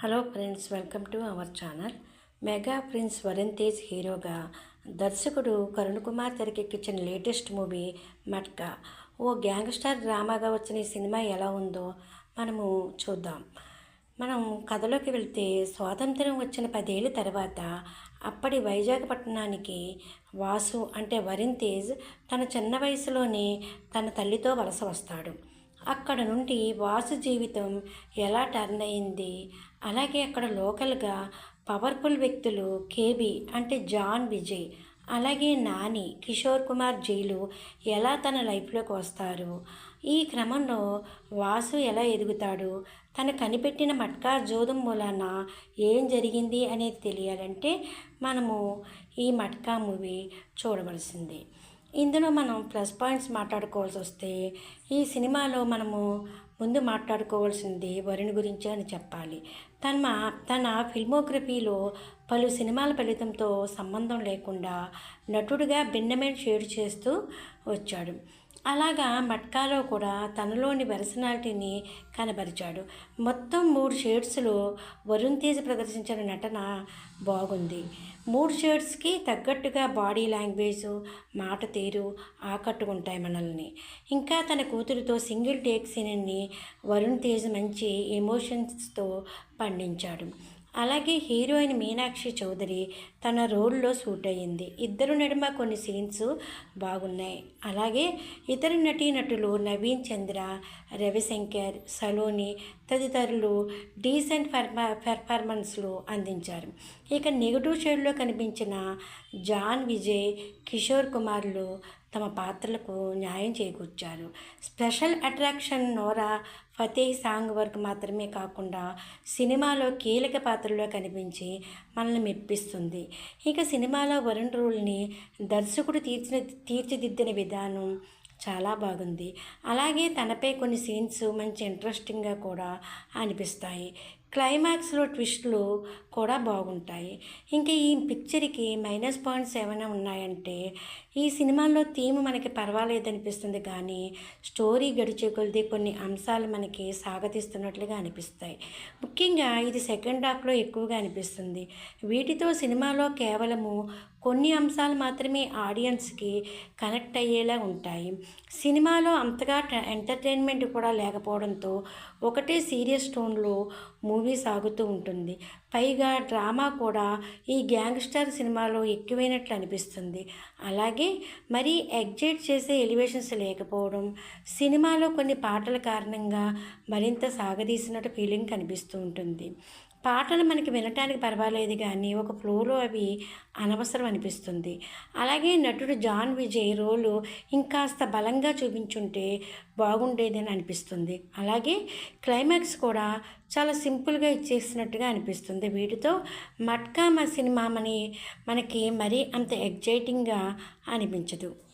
Hello friends welcome to our channel mega prince Varun Tej హీరోగా దర్శకుడు కరుణ్ కుమార్ తెరకెక్కించిన latest movie Matka ఓ గ్యాంగ్స్టర్ డ్రామాగా వచ్చిన ఈ సినిమా ఎలా ఉందో మనము చూద్దాం. మనం కథలోకి వెళ్తే స్వాతంత్రం వచ్చిన పదేళ్ళ తర్వాత అప్పటి వైజాగ్ పట్టణానికి వాసు అంటే వరుణ్ తేజ్ తన చిన్న వయసులోనే తన తల్లితో వలస వస్తాడు. అక్కడ నుండి వాసు జీవితం ఎలా టర్న్ అయింది? అలాగే అక్కడ లోకల్గా పవర్ఫుల్ వ్యక్తులు కేబీ అంటే జాన్ విజయ్ అలాగే నాని కిషోర్ కుమార్ జైలు ఎలా తన లైఫ్లోకి వస్తారు? ఈ క్రమంలో వాసు ఎలా ఎదుగుతాడు? తను కనిపెట్టిన మట్కా జోదం మూలాన ఏం జరిగింది అనేది తెలియాలంటే మనము ఈ మట్కా మూవీ చూడవలసిందే. ఇందులో మనం ప్లస్ పాయింట్స్ మాట్లాడుకోవాల్సి వస్తే ఈ సినిమాలో మనము ముందు మాట్లాడుకోవాల్సింది వరుణ్ గురించి అని చెప్పాలి. తన తన ఫిల్మోగ్రఫీలో పలు సినిమాల ఫలితంతో సంబంధం లేకుండా నటుడిగా భిన్నమైన షేడ్ చేస్తూ వచ్చాడు. అలాగా మట్కాలో కూడా తనలోని పర్సనాలిటీని కనబరిచాడు. మొత్తం మూడు షేడ్స్లో వరుణ్ తేజ్ ప్రదర్శించిన నటన బాగుంది. మూడు షేడ్స్కి తగ్గట్టుగా బాడీ లాంగ్వేజ్ మాట తీరు ఆకట్టుకుంటాయి మనల్ని. ఇంకా తన కూతురితో సింగిల్ టేక్ సీన్ని వరుణ్ తేజ్ మంచి ఎమోషన్స్తో పండించాడు. అలాగే హీరోయిన్ మీనాక్షి చౌదరి తన రోల్లో సూట్ అయ్యింది. ఇద్దరు నడుమ కొన్ని సీన్స్ బాగున్నాయి. అలాగే ఇతర నటీనటులు నవీన్ చంద్ర రవిశంకర్ సలోని తదితరులు డీసెంట్ పెర్ఫా పెర్ఫార్మెన్స్లు అందించారు. ఇక నెగటివ్ షేడ్లో కనిపించిన జాన్ విజయ్ కిషోర్ కుమార్లు తమ పాత్రలకు న్యాయం చేకూర్చారు. Special attraction Nora Fatehi song work మాత్రమే కాకుండా సినిమాలో కీలక పాత్రలో కనిపించి మనల్ని మెప్పిస్తుంది. ఇక సినిమాలో వరుణ్ రూల్ని దర్శకుడు తీర్చిన తీర్చిదిద్దిన విధానం చాలా బాగుంది. అలాగే తనపై కొన్ని సీన్స్ మంచి ఇంట్రెస్టింగ్గా కూడా అనిపిస్తాయి. క్లైమాక్స్లో ట్విస్ట్లు కూడా బాగుంటాయి. ఇంకా ఈ పిక్చర్కి మైనస్ పాయింట్స్ ఏమైనా ఉన్నాయంటే ఈ సినిమాలో థీమ్ మనకి పర్వాలేదు అనిపిస్తుంది కానీ స్టోరీ గడిచే కొలిది కొన్ని అంశాలు మనకి సాగతిస్తున్నట్లుగా అనిపిస్తాయి. ముఖ్యంగా ఇది సెకండ్ హాఫ్లో ఎక్కువగా అనిపిస్తుంది. వీటితో సినిమాలో కేవలము కొన్ని అంశాలు మాత్రమే ఆడియన్స్కి కనెక్ట్ అయ్యేలా ఉంటాయి. సినిమాలో అంతగా ఎంటర్టైన్మెంట్ కూడా లేకపోవడంతో ఒకటే సీరియస్ టోన్లో మూవీ సాగుతూ ఉంటుంది. పైగా డ్రామా కూడా ఈ గ్యాంగ్స్టర్ సినిమాలో ఎక్కువైనట్లు అనిపిస్తుంది. అలాగే మరీ ఎగ్జైట్ చేసే ఎలివేషన్స్ లేకపోవడం సినిమాలో కొన్ని పాటల కారణంగా మరింత సాగదీసినట్టు ఫీలింగ్ కనిపిస్తూ ఉంటుంది. పాటలు మనకి వినటానికి పర్వాలేదు కానీ ఒక ఫ్లోలో అవి అనవసరం అనిపిస్తుంది. అలాగే నటుడు జాన్ విజయ్ రోలు ఇంకాస్త బలంగా చూపించుంటే బాగుండేదని అనిపిస్తుంది. అలాగే క్లైమాక్స్ కూడా చాలా సింపుల్గా ఇచ్చేసినట్టుగా అనిపిస్తుంది. వీటితో మట్కా మా సినిమా మని మనకి మరీ అంత ఎగ్జైటింగ్గా అనిపించదు.